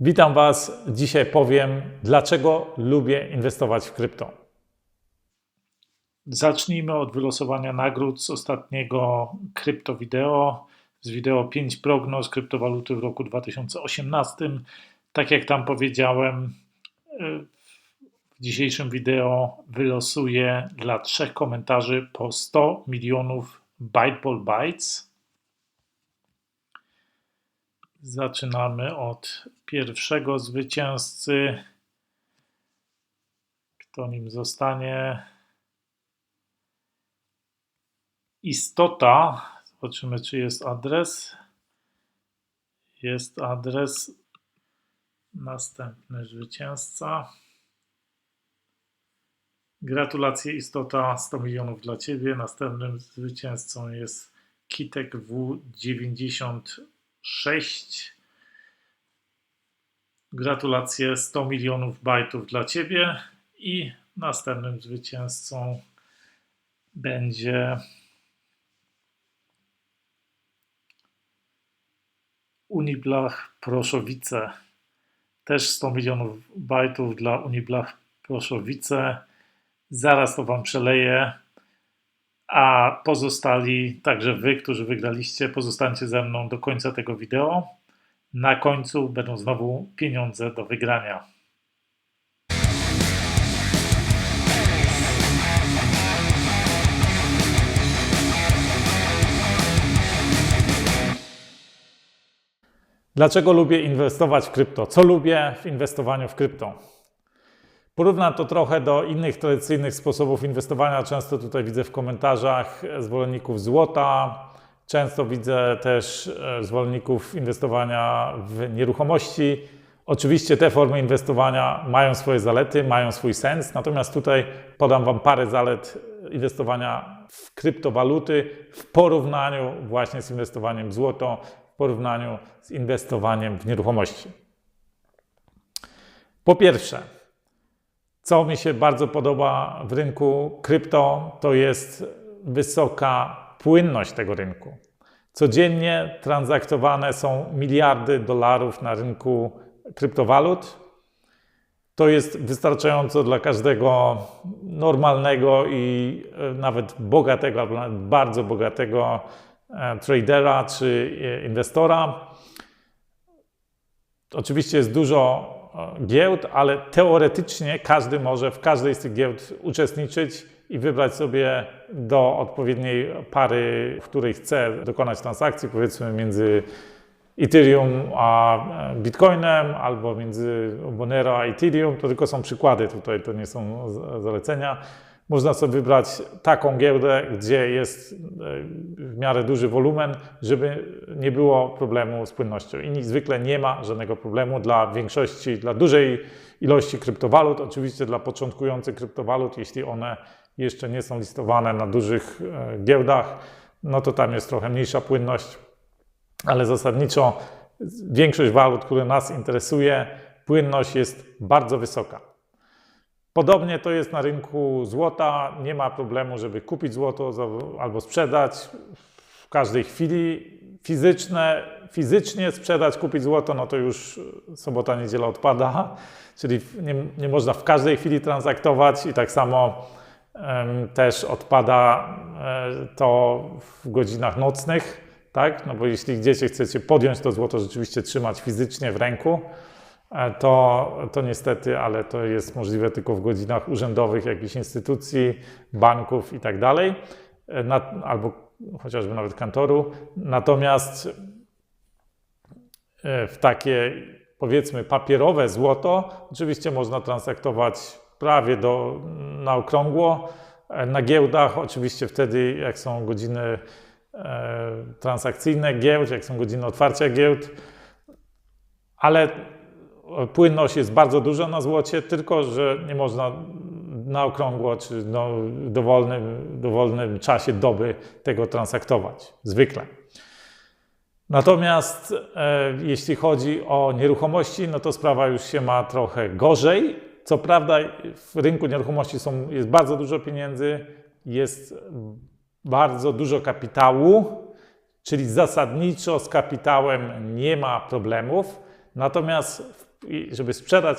Witam Was. Dzisiaj powiem, dlaczego lubię inwestować w krypto. Zacznijmy od wylosowania nagród z ostatniego krypto wideo, z wideo 5 prognoz kryptowaluty w roku 2018. Tak jak tam powiedziałem, w dzisiejszym wideo wylosuję dla trzech komentarzy po 100 milionów Byteball Bytes. Zaczynamy od pierwszego zwycięzcy. Kto nim zostanie? Istota. Zobaczymy, czy jest adres. Jest adres. Następny zwycięzca. Gratulacje, istota 100 milionów dla Ciebie. Następnym zwycięzcą jest Kitek W90. 6. Gratulacje 100 milionów bajtów dla Ciebie i następnym zwycięzcą będzie Uniblach Proszowice. Też 100 milionów bajtów dla Uniblach Proszowice. Zaraz to Wam przeleję. A pozostali, także Wy, którzy wygraliście, pozostańcie ze mną do końca tego wideo. Na końcu będą znowu pieniądze do wygrania. Dlaczego lubię inwestować w krypto? Co lubię w inwestowaniu w krypto? Porównam to trochę do innych tradycyjnych sposobów inwestowania. Często tutaj widzę w komentarzach zwolenników złota, często widzę też e, zwolenników inwestowania w nieruchomości. Oczywiście te formy inwestowania mają swoje zalety, mają swój sens, natomiast tutaj podam Wam parę zalet inwestowania w kryptowaluty w porównaniu właśnie z inwestowaniem w złoto, w porównaniu z inwestowaniem w nieruchomości. Po pierwsze, co mi się bardzo podoba w rynku krypto, to jest wysoka płynność tego rynku. Codziennie transaktowane są miliardy dolarów na rynku kryptowalut. To jest wystarczająco dla każdego normalnego i e, nawet bogatego, albo nawet bardzo bogatego e, tradera czy e, inwestora. Oczywiście jest dużo giełd, ale teoretycznie każdy może w każdej z tych giełd uczestniczyć i wybrać sobie do odpowiedniej pary, w której chce dokonać transakcji, powiedzmy między Ethereum a Bitcoinem albo między Monero a Ethereum. To tylko są przykłady tutaj, to nie są zalecenia. Można sobie wybrać taką giełdę, gdzie jest e, w miarę duży wolumen, żeby nie było problemu z płynnością. I zwykle nie ma żadnego problemu dla większości, dla dużej ilości kryptowalut. Oczywiście dla początkujących kryptowalut, jeśli one jeszcze nie są listowane na dużych e, giełdach, no to tam jest trochę mniejsza płynność, ale zasadniczo większość walut, które nas interesuje, płynność jest bardzo wysoka. Podobnie to jest na rynku złota. Nie ma problemu, żeby kupić złoto albo sprzedać w każdej chwili. Fizyczne, fizycznie sprzedać, kupić złoto, no to już sobota, niedziela odpada, czyli nie, nie można w każdej chwili transaktować i tak samo um, też odpada um, to w godzinach nocnych, tak? No bo jeśli gdzieś chcecie podjąć to złoto, rzeczywiście trzymać fizycznie w ręku, E, to, to niestety, ale to jest możliwe tylko w godzinach urzędowych jakichś instytucji, banków i tak dalej, e, albo chociażby nawet kantoru. Natomiast e, w takie powiedzmy papierowe złoto oczywiście można transaktować prawie do, na okrągło. Na giełdach oczywiście wtedy jak są godziny transakcyjne giełd, jak są godziny otwarcia giełd, ale płynność jest bardzo duża na złocie, tylko że nie można na okrągło czy no, dowolnym, dowolnym czasie doby tego transaktować, zwykle. Natomiast e, jeśli chodzi o nieruchomości, no to sprawa już się ma trochę gorzej. Co prawda w rynku nieruchomości są, jest bardzo dużo pieniędzy, jest bardzo dużo kapitału, czyli zasadniczo z kapitałem nie ma problemów. Natomiast w żeby sprzedać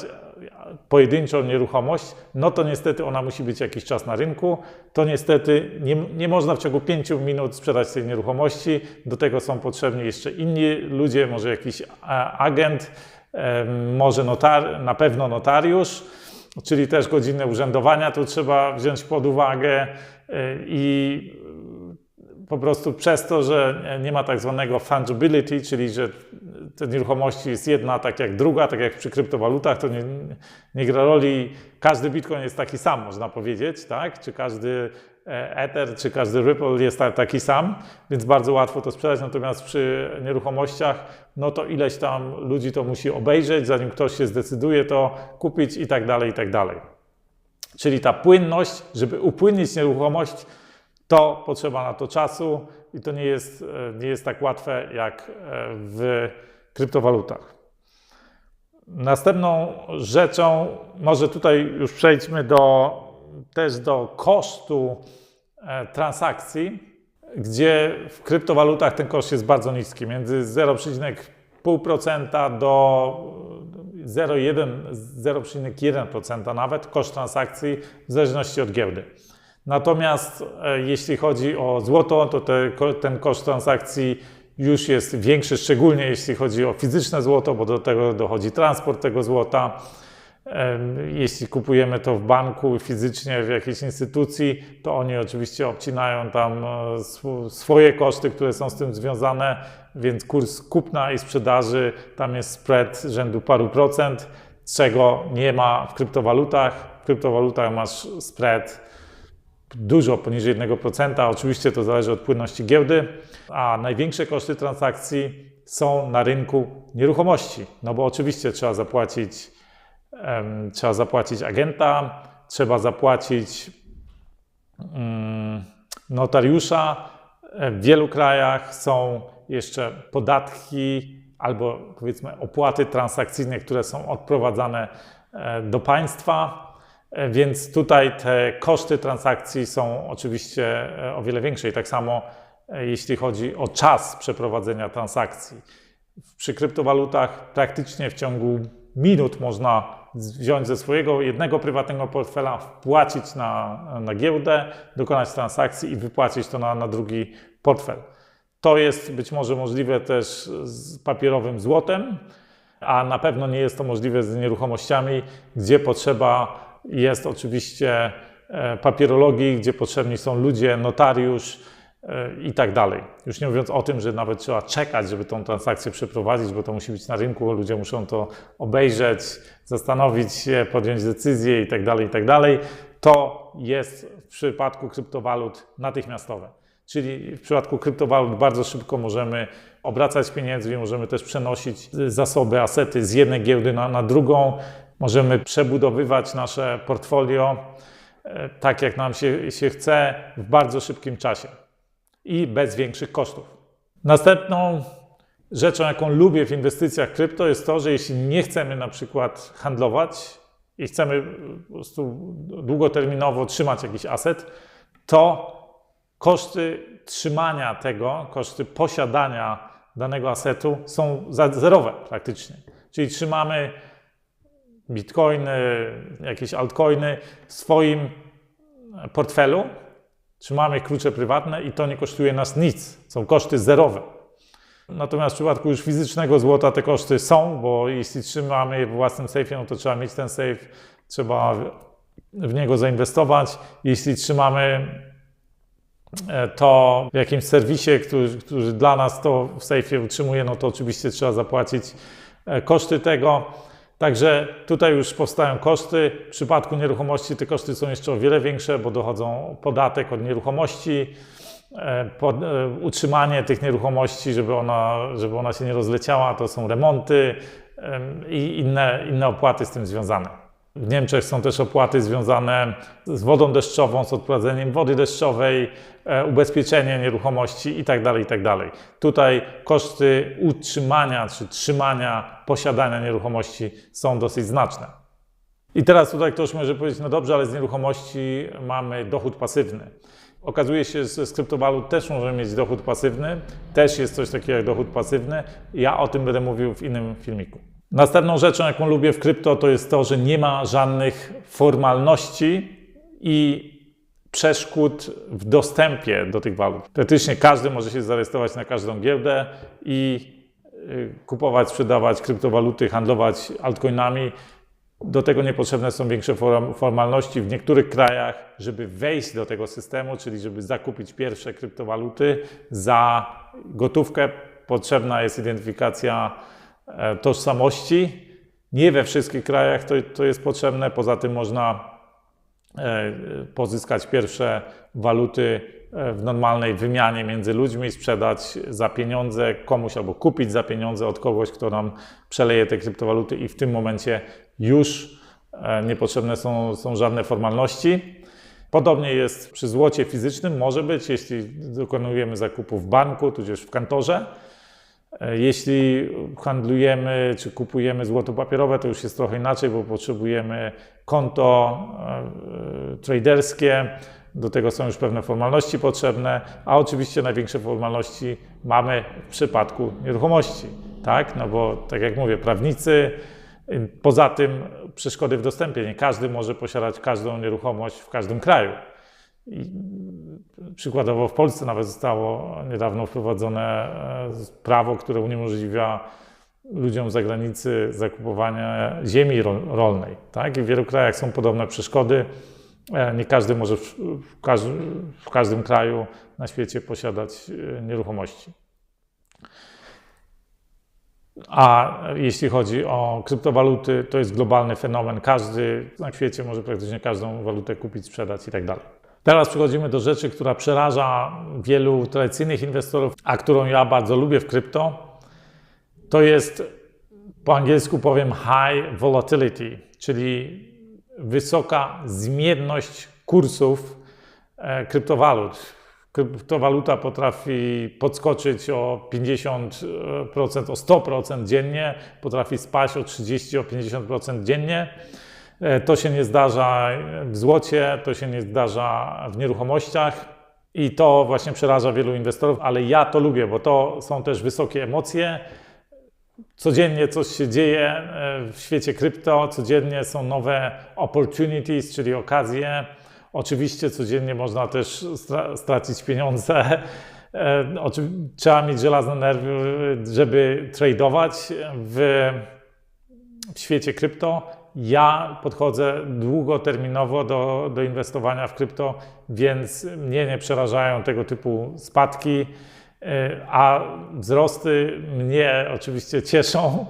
pojedynczą nieruchomość, no to niestety ona musi być jakiś czas na rynku. To niestety nie, nie można w ciągu 5 minut sprzedać tej nieruchomości. Do tego są potrzebni jeszcze inni ludzie, może jakiś a, agent, em, może notar, na pewno notariusz, czyli też godziny urzędowania tu trzeba wziąć pod uwagę i po prostu przez to, że nie ma tak zwanego fungibility, czyli że te nieruchomości jest jedna tak jak druga, tak jak przy kryptowalutach, to nie, nie gra roli, każdy bitcoin jest taki sam, można powiedzieć, tak? Czy każdy e, Ether, czy każdy Ripple jest ta- taki sam, więc bardzo łatwo to sprzedać, natomiast przy nieruchomościach, no to ileś tam ludzi to musi obejrzeć, zanim ktoś się zdecyduje to kupić i tak dalej, i tak dalej. Czyli ta płynność, żeby upłynnić nieruchomość, to potrzeba na to czasu i to nie jest, e, nie jest tak łatwe jak e, w kryptowalutach. Następną rzeczą, może tutaj już przejdźmy do, też do kosztu e, transakcji, gdzie w kryptowalutach ten koszt jest bardzo niski, między 0,5% do 0,1, 0,1% nawet koszt transakcji w zależności od giełdy. Natomiast e, jeśli chodzi o złoto, to te, ten koszt transakcji już jest większy, szczególnie jeśli chodzi o fizyczne złoto, bo do tego dochodzi transport tego złota. Jeśli kupujemy to w banku fizycznie w jakiejś instytucji, to oni oczywiście obcinają tam e, sw- swoje koszty, które są z tym związane, więc kurs kupna i sprzedaży tam jest spread rzędu paru procent, czego nie ma w kryptowalutach. W kryptowalutach masz spread dużo poniżej 1%. Oczywiście to zależy od płynności giełdy, a największe koszty transakcji są na rynku nieruchomości. No bo oczywiście trzeba zapłacić, em, trzeba zapłacić agenta, trzeba zapłacić mm, notariusza. W wielu krajach są jeszcze podatki albo powiedzmy opłaty transakcyjne, które są odprowadzane e, do państwa. E, Więc tutaj te koszty transakcji są oczywiście e, o wiele większe i tak samo e, jeśli chodzi o czas przeprowadzenia transakcji. Przy kryptowalutach praktycznie w ciągu minut można wziąć ze swojego jednego prywatnego portfela, wpłacić na, na giełdę, dokonać transakcji i wypłacić to na, na drugi portfel. To jest być może możliwe też z papierowym złotem, a na pewno nie jest to możliwe z nieruchomościami, gdzie potrzeba jest oczywiście e, papierologii, gdzie potrzebni są ludzie, notariusz e, i tak dalej. Już nie mówiąc o tym, że nawet trzeba czekać, żeby tą transakcję przeprowadzić, bo to musi być na rynku, ludzie muszą to obejrzeć, zastanowić się, podjąć decyzję i tak dalej, i tak dalej. To jest w przypadku kryptowalut natychmiastowe. Czyli w przypadku kryptowalut bardzo szybko możemy obracać pieniędzmi, możemy też przenosić zasoby, asety z jednej giełdy na, na drugą. Możemy przebudowywać nasze portfolio e, tak, jak nam się, się chce, w bardzo szybkim czasie i bez większych kosztów. Następną rzeczą, jaką lubię w inwestycjach krypto, jest to, że jeśli nie chcemy na przykład handlować i chcemy po prostu długoterminowo trzymać jakiś aset, to koszty trzymania tego, koszty posiadania danego asetu są zerowe praktycznie. Czyli trzymamy bitcoiny, jakieś altcoiny w swoim portfelu, trzymamy klucze prywatne i to nie kosztuje nas nic. Są koszty zerowe. Natomiast w przypadku już fizycznego złota te koszty są, bo jeśli trzymamy je w własnym sejfie, no to trzeba mieć ten sejf, trzeba w- w niego zainwestować. Jeśli trzymamy e, to w jakimś serwisie, który, który dla nas to w sejfie utrzymuje, no to oczywiście trzeba zapłacić e, koszty tego. Także tutaj już powstają koszty. W przypadku nieruchomości te koszty są jeszcze o wiele większe, bo dochodzą podatek od nieruchomości, e, pod, e, utrzymanie tych nieruchomości, żeby ona, żeby ona się nie rozleciała, to są remonty em, i inne, inne opłaty z tym związane. W Niemczech są też opłaty związane z wodą deszczową, z odprowadzeniem wody deszczowej, e, ubezpieczenie nieruchomości itd. itd. Tutaj koszty utrzymania czy trzymania, posiadania nieruchomości są dosyć znaczne. I teraz tutaj ktoś może powiedzieć, no dobrze, ale z nieruchomości mamy dochód pasywny. Okazuje się, że z kryptowalut też możemy mieć dochód pasywny. Też jest coś takiego jak dochód pasywny. Ja o tym będę mówił w innym filmiku. Następną rzeczą, jaką lubię w krypto, to jest to, że nie ma żadnych formalności i przeszkód w dostępie do tych walut. Teoretycznie każdy może się zarejestrować na każdą giełdę i y, kupować, sprzedawać kryptowaluty, handlować altcoinami. Do tego niepotrzebne są większe formalności w niektórych krajach, żeby wejść do tego systemu, czyli żeby zakupić pierwsze kryptowaluty za gotówkę. Potrzebna jest identyfikacja tożsamości. Nie we wszystkich krajach to, to jest potrzebne. Poza tym można e, pozyskać pierwsze waluty e, w normalnej wymianie między ludźmi, sprzedać za pieniądze komuś albo kupić za pieniądze od kogoś, kto nam przeleje te kryptowaluty i w tym momencie już niepotrzebne są, są żadne formalności. Podobnie jest przy złocie fizycznym, może być, jeśli dokonujemy zakupu w banku, tudzież w kantorze. E, jeśli handlujemy czy kupujemy złoto papierowe, to już jest trochę inaczej, bo potrzebujemy konto e, traderskie, do tego są już pewne formalności potrzebne, a oczywiście największe formalności mamy w przypadku nieruchomości, tak? No bo tak jak mówię, prawnicy, Poza tym przeszkody w dostępie. Nie każdy może posiadać każdą nieruchomość w każdym kraju. I przykładowo w Polsce nawet zostało niedawno wprowadzone e, prawo, które uniemożliwia ludziom z zagranicy zakupowanie ziemi rolnej. Tak? I w wielu krajach są podobne przeszkody. E, nie każdy może w, każdym, w każdym kraju na świecie posiadać e, nieruchomości. A jeśli chodzi o kryptowaluty, to jest globalny fenomen. Każdy na świecie może praktycznie każdą walutę kupić, sprzedać i tak dalej. Teraz przechodzimy do rzeczy, która przeraża wielu tradycyjnych inwestorów, a którą ja bardzo lubię w krypto. To jest, po angielsku powiem, high volatility, czyli wysoka zmienność kursów e, kryptowalut kryptowaluta potrafi podskoczyć o 50%, o 100% dziennie, potrafi spaść o 30, o 50% dziennie. E, to się nie zdarza w złocie, to się nie zdarza w nieruchomościach i to właśnie przeraża wielu inwestorów, ale ja to lubię, bo to są też wysokie emocje. Codziennie coś się dzieje e, w świecie krypto, codziennie są nowe opportunities, czyli okazje Oczywiście codziennie można też stracić pieniądze. E, trzeba mieć żelazne nerwy, żeby tradować w, w świecie krypto. Ja podchodzę długoterminowo do, do inwestowania w krypto, więc mnie nie przerażają tego typu spadki, e, a wzrosty mnie oczywiście cieszą.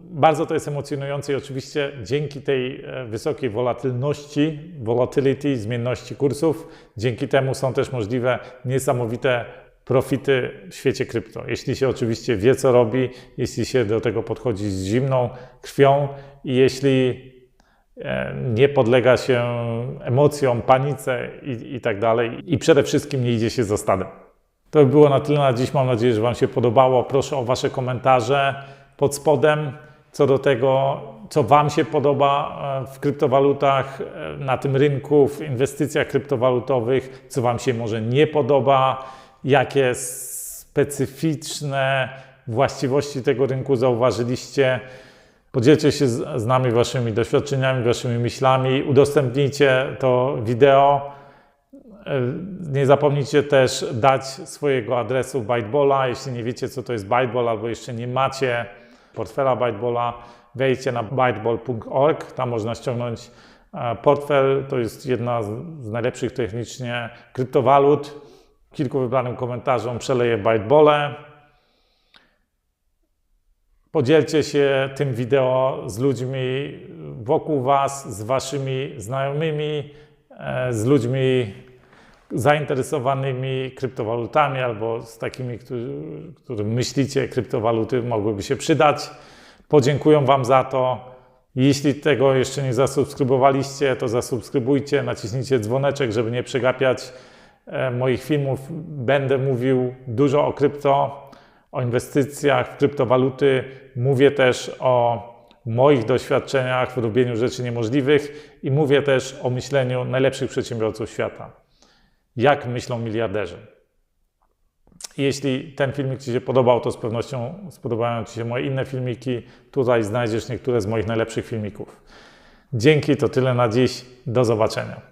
Bardzo to jest emocjonujące i oczywiście dzięki tej e, wysokiej wolatylności, volatility, zmienności kursów, dzięki temu są też możliwe niesamowite profity w świecie krypto. Jeśli się oczywiście wie, co robi, jeśli się do tego podchodzi z zimną krwią i jeśli e, nie podlega się emocjom, panice i, i tak dalej i przede wszystkim nie idzie się za stadem. To by było na tyle na dziś. Mam nadzieję, że Wam się podobało. Proszę o Wasze komentarze pod spodem co do tego, co Wam się podoba e, w kryptowalutach, e, na tym rynku, w inwestycjach kryptowalutowych, co Wam się może nie podoba, jakie specyficzne właściwości tego rynku zauważyliście. Podzielcie się z, nami Waszymi doświadczeniami, Waszymi myślami, udostępnijcie to wideo. E, nie zapomnijcie też dać swojego adresu Bytebola. Jeśli nie wiecie, co to jest Byteball, albo jeszcze nie macie portfela Bytebola, wejdźcie na byteball.org, tam można ściągnąć e, portfel, to jest jedna z najlepszych technicznie kryptowalut. Kilku wybranym komentarzom przeleję Bytebole. Podzielcie się tym wideo z ludźmi wokół Was, z Waszymi znajomymi, e, z ludźmi zainteresowanymi kryptowalutami albo z takimi, którzy, którym myślicie, kryptowaluty mogłyby się przydać. Podziękuję Wam za to. Jeśli tego jeszcze nie zasubskrybowaliście, to zasubskrybujcie, naciśnijcie dzwoneczek, żeby nie przegapiać moich filmów. Będę mówił dużo o krypto, o inwestycjach w kryptowaluty. Mówię też o moich doświadczeniach w robieniu rzeczy niemożliwych i mówię też o myśleniu najlepszych przedsiębiorców świata jak myślą miliarderzy. Jeśli ten filmik Ci się podobał, to z pewnością spodobają Ci się moje inne filmiki. Tutaj znajdziesz niektóre z moich najlepszych filmików. Dzięki, to tyle na dziś. Do zobaczenia.